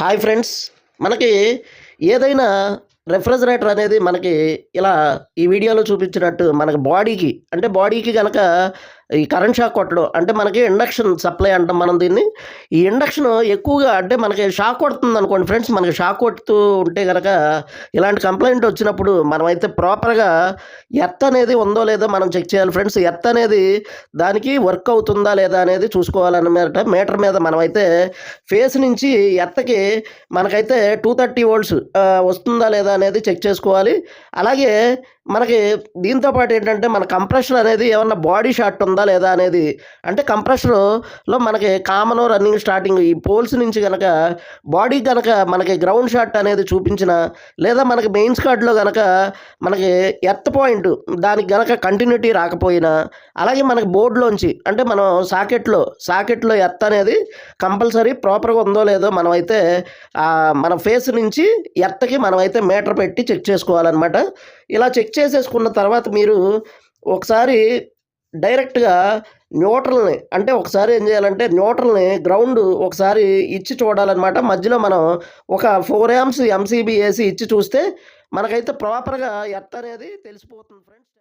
Hi friends. మనకి ఏదైనా refrigerator అనేది మనకి ఇలా ఈ వీడియోలో చూపించినట్టు మనకి బాడీకి అంటే బాడీకి కనుక ఈ కరెంట్ షాక్ కొట్టడం అంటే మనకి ఇండక్షన్ సప్లై అంటాం మనం దీన్ని. ఈ ఇండక్షన్ ఎక్కువగా అంటే మనకి షాక్ కొడుతుంది అనుకోండి ఫ్రెండ్స్ మనకి షాక్ కొడుతూ ఉంటే కనుక ఇలాంటి కంప్లైంట్ వచ్చినప్పుడు మనమైతే ప్రాపర్గా ఎర్త్ అనేది ఉందో లేదో మనం చెక్ చేయాలి ఫ్రెండ్స్. ఎర్త్ అనేది దానికి వర్క్ అవుతుందా లేదా అనేది చూసుకోవాలన్నమాట మీటర్ మీద మనమైతే ఫేస్ నుంచి ఎత్తకి మనకైతే టూ థర్టీ వోల్ట్స్ వస్తుందా లేదా అనేది చెక్ చేసుకోవాలి. అలాగే మనకి దీంతో పాటు ఏంటంటే మన కంప్రెషన్ అనేది ఏమన్నా బాడీ షార్ట్ ఉందా లేదా అనేది అంటే కంప్రెషర్లో మనకి కామన్ రన్నింగ్ స్టార్టింగ్ ఈ పోల్స్ నుంచి కనుక బాడీ కనుక మనకి గ్రౌండ్ షాట్ అనేది చూపించిన లేదా మనకి మెయిన్స్ కార్డ్లో కనుక మనకి ఎర్త్ పాయింట్ దానికి గనక కంటిన్యూటీ రాకపోయినా అలాగే మనకి బోర్డులోంచి అంటే మనం సాకెట్లో సాకెట్లో ఎర్త్ అనేది కంపల్సరీ ప్రాపర్గా ఉందో లేదో మనమైతే మన ఫేస్ నుంచి ఎర్త్కి మనమైతే మీటర్ పెట్టి చెక్ చేసుకోవాలన్నమాట. ఇలా చెక్ చేసేసుకున్న తర్వాత మీరు ఒకసారి డైరెక్ట్గా న్యూట్రల్ని అంటే ఒకసారి ఏం చేయాలంటే న్యూట్రల్ని గ్రౌండ్ ఒకసారి ఇచ్చి చూడాలన్నమాట. మధ్యలో మనం ఒక ఫోర్ యామ్స్ ఎంసీబీ వేసి ఇచ్చి చూస్తే మనకైతే ప్రాపర్గా ఎర్త్ అనేది తెలిసిపోతుంది ఫ్రెండ్స్.